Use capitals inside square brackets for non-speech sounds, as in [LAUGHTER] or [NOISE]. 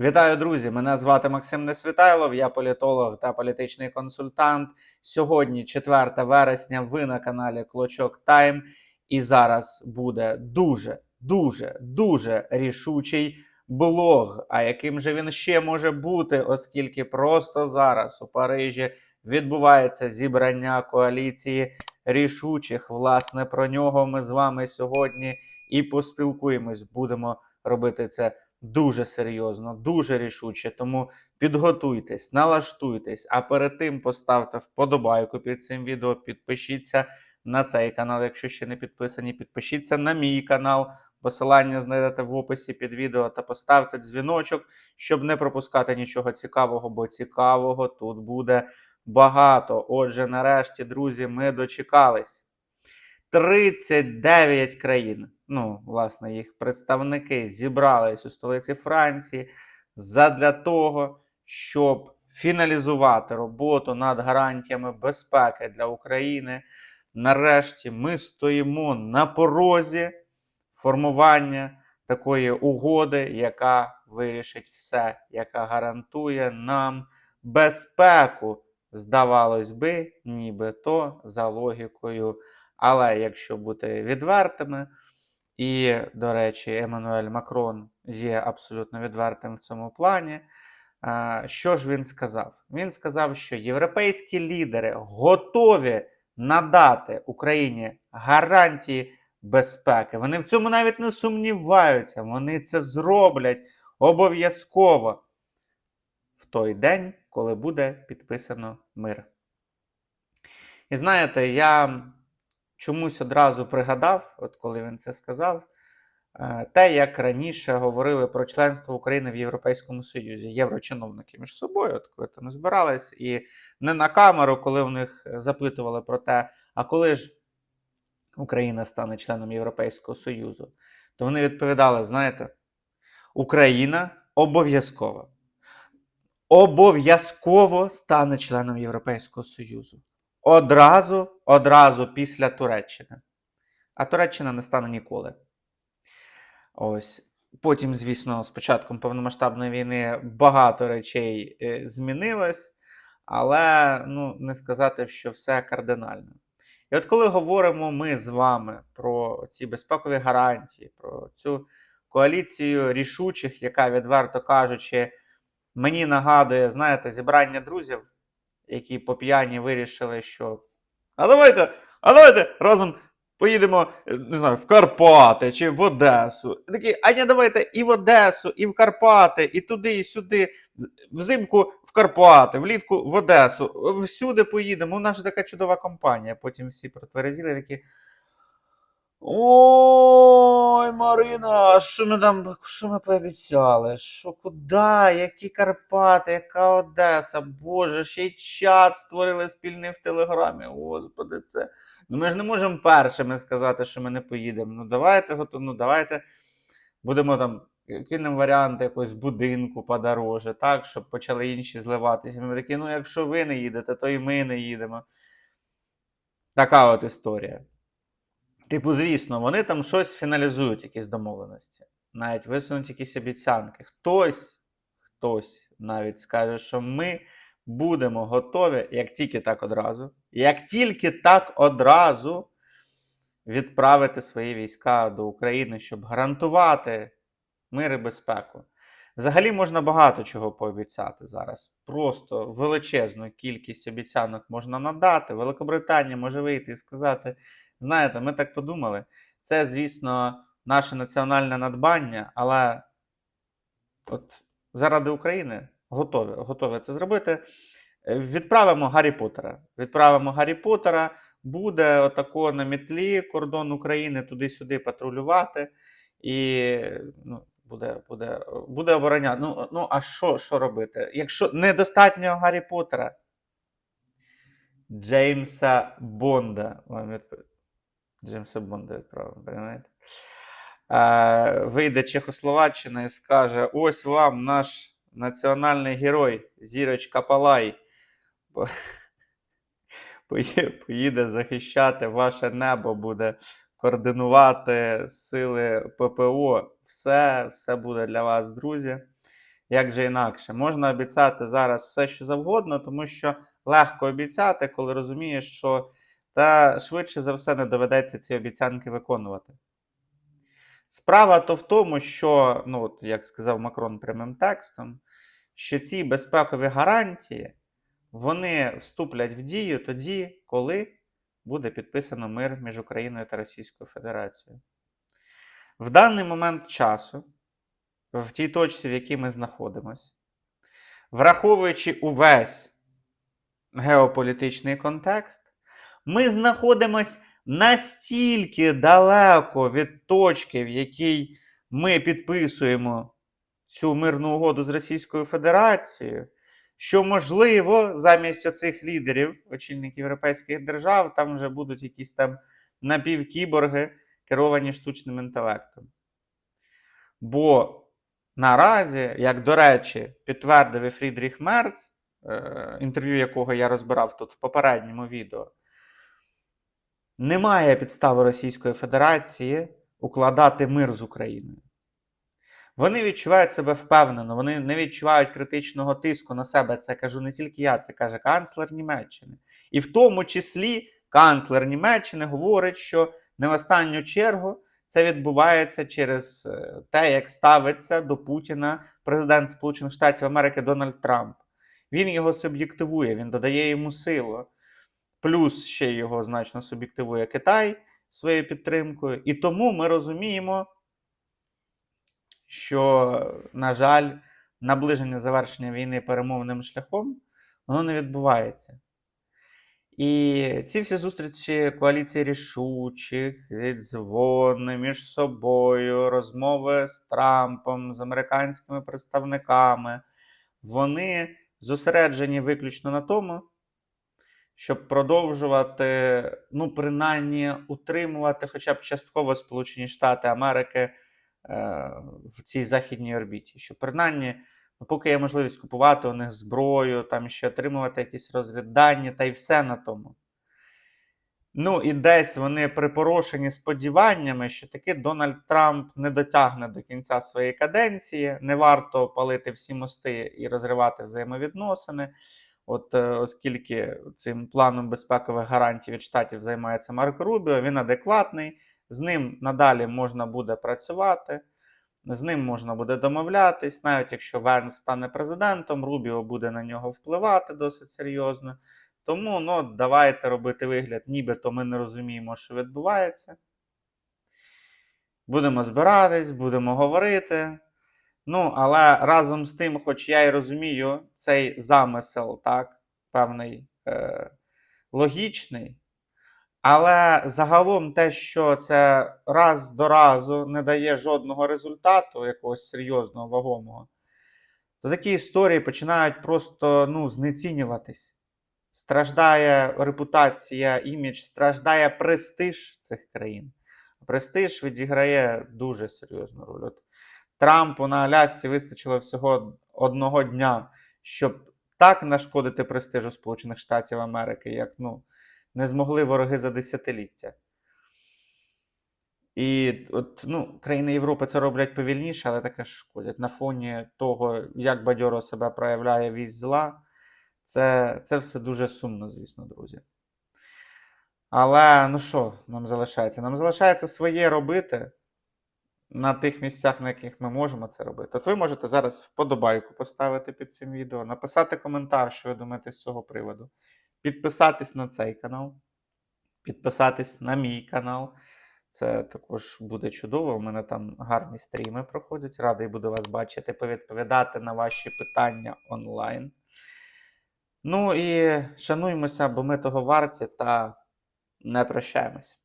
Вітаю, друзі! Мене звати Максим Несвітайлов, я політолог та політичний консультант. Сьогодні, 4 вересня, ви на каналі Клочок Тайм. І зараз буде дуже, дуже, дуже рішучий блог. А яким же він ще може бути, оскільки просто зараз у Парижі відбувається зібрання коаліції рішучих. Власне, про нього ми з вами сьогодні і поспілкуємось. Будемо робити це дуже серйозно, дуже рішуче. Тому підготуйтесь, налаштуйтесь, а перед тим поставте вподобайку під цим відео, підпишіться на цей канал, якщо ще не підписані, підпишіться на мій канал. Посилання знайдете в описі під відео та поставте дзвіночок, щоб не пропускати нічого цікавого, бо цікавого тут буде багато. Отже, нарешті, друзі, ми дочекались. 39 країн, ну, власне, їх представники зібрались у столиці Франції задля того, щоб фіналізувати роботу над гарантіями безпеки для України. Нарешті ми стоїмо на порозі формування такої угоди, яка вирішить все, яка гарантує нам безпеку. Здавалось би, нібито за логікою. Але якщо бути відвертими, і, до речі, Еммануель Макрон є абсолютно відвертим в цьому плані. Що ж він сказав? Він сказав, що європейські лідери готові надати Україні гарантії безпеки. Вони в цьому навіть не сумніваються. Вони це зроблять обов'язково в той день, коли буде підписано мир. І знаєте, я чомусь одразу пригадав, от коли він це сказав, е, те, як раніше говорили про членство України в Європейському Союзі, єврочиновники між собою, от коли там збирались, і не на камеру, коли в них запитували про те, а коли ж Україна стане членом Європейського Союзу, то вони відповідали: знаєте, Україна обов'язково. Обов'язково стане членом Європейського Союзу. Одразу, одразу після Туреччини. А Туреччина не стане ніколи. Ось. Потім, звісно, з початком повномасштабної війни багато речей е, змінилось, але ну, не сказати, що все кардинально. І от коли говоримо ми з вами про ці безпекові гарантії, про цю коаліцію рішучих, яка, відверто кажучи, мені нагадує, знаєте, зібрання друзів, які по п'яні вирішили, що. А давайте, а давайте разом поїдемо, не знаю, в Карпати чи в Одесу. Такі, а ні, давайте і в Одесу, і в Карпати, і туди, і сюди. Взимку в Карпати, влітку в Одесу. Всюди поїдемо. У нас ж така чудова компанія. Потім всі протверезіли такі. Ой, Марина, а що ми там, що ми пообіцяли? Що куди? Які Карпати, яка Одеса? Боже, ще й чат створили спільний в Телеграмі. Господи, це. Ну ми ж не можемо першими сказати, що ми не поїдемо. Ну давайте готов, ну давайте будемо там. Кинемо варіант якогось будинку подороже, так, щоб почали інші зливатися. Ми такі, ну якщо ви не їдете, то і ми не їдемо. Така от історія. Типу, звісно, вони там щось фіналізують, якісь домовленості, навіть висунуть якісь обіцянки. Хтось, хтось навіть скаже, що ми будемо готові, як тільки так одразу, як тільки так одразу відправити свої війська до України, щоб гарантувати мир і безпеку. Взагалі можна багато чого пообіцяти зараз. Просто величезну кількість обіцянок можна надати. Великобританія може вийти і сказати. Знаєте, ми так подумали. Це, звісно, наше національне надбання, але от заради України готові, готові це зробити. Відправимо Гаррі Поттера. Відправимо Гаррі Поттера, буде отако на мітлі кордон України туди-сюди патрулювати. І ну, буде, буде, буде обороняти. Ну, ну а що, що робити? Якщо недостатньо Гаррі Поттера, Джеймса Бонда вам відповідь. Джеймса Бонда відправив, розумієте? Е, вийде Чехословаччина і скаже: ось вам наш національний герой, зірочка Палай. [LAUGHS] Поїде захищати ваше небо, буде координувати сили ППО. Все, все буде для вас, друзі. Як же інакше? Можна обіцяти зараз все, що завгодно, тому що легко обіцяти, коли розумієш, що та швидше за все не доведеться ці обіцянки виконувати. Справа то в тому, що, ну, от, як сказав Макрон прямим текстом, що ці безпекові гарантії вони вступлять в дію тоді, коли буде підписано мир між Україною та Російською Федерацією. В даний момент часу, в тій точці, в якій ми знаходимося, враховуючи увесь геополітичний контекст, ми знаходимося настільки далеко від точки, в якій ми підписуємо цю мирну угоду з Російською Федерацією, що, можливо, замість оцих лідерів, очільників європейських держав, там вже будуть якісь там напівкіборги, керовані штучним інтелектом. Бо наразі, як до речі, підтвердив і Фрідріх Мерц, е, інтерв'ю якого я розбирав тут в попередньому відео, немає підстави Російської Федерації укладати мир з Україною. Вони відчувають себе впевнено, вони не відчувають критичного тиску на себе. Це кажу не тільки я, це каже канцлер Німеччини. І в тому числі канцлер Німеччини говорить, що не в останню чергу це відбувається через е, те, як ставиться до Путіна президент Сполучених Штатів Америки Дональд Трамп. Він його суб'єктивує, він додає йому силу. Плюс ще його значно суб'єктивує Китай своєю підтримкою. І тому ми розуміємо, що, на жаль, наближення завершення війни перемовним шляхом воно не відбувається. І ці всі зустрічі коаліції рішучих, дзвони між собою, розмови з Трампом, з американськими представниками, вони зосереджені виключно на тому, щоб продовжувати, ну, принаймні, утримувати хоча б частково Сполучені Штати Америки е, в цій західній орбіті. Щоб принаймні, ну, поки є можливість купувати у них зброю, там ще отримувати якісь розвіддані, та й все на тому. Ну, і десь вони припорошені сподіваннями, що таки Дональд Трамп не дотягне до кінця своєї каденції, не варто палити всі мости і розривати взаємовідносини. От, е, оскільки цим планом безпекових гарантій від штатів займається Марк Рубіо, він адекватний, з ним надалі можна буде працювати, з ним можна буде домовлятись, навіть якщо Вернс стане президентом, Рубіо буде на нього впливати досить серйозно. Тому ну, давайте робити вигляд, нібито ми не розуміємо, що відбувається. Будемо збиратись, будемо говорити. Ну, але разом з тим, хоч я і розумію цей замисел, так, певний е, логічний. Але загалом те, що це раз до разу не дає жодного результату, якогось серйозного, вагомого, то такі історії починають просто ну, знецінюватись. Страждає репутація, імідж, страждає престиж цих країн. Престиж відіграє дуже серйозну роль. Трампу на Алясці вистачило всього одного дня, щоб так нашкодити престижу Сполучених Штатів Америки, як ну, не змогли вороги за десятиліття. І от, ну, країни Європи це роблять повільніше, але таке шкодять. На фоні того, як бадьоро себе проявляє вісь зла, це, це все дуже сумно, звісно, друзі. Але ну що нам залишається? Нам залишається своє робити на тих місцях, на яких ми можемо це робити. От ви можете зараз вподобайку поставити під цим відео, написати коментар, що ви думаєте з цього приводу, підписатись на цей канал, підписатись на мій канал. Це також буде чудово. У мене там гарні стріми проходять. Радий буду вас бачити, повідповідати на ваші питання онлайн. Ну і шануймося, бо ми того варті та не прощаємось.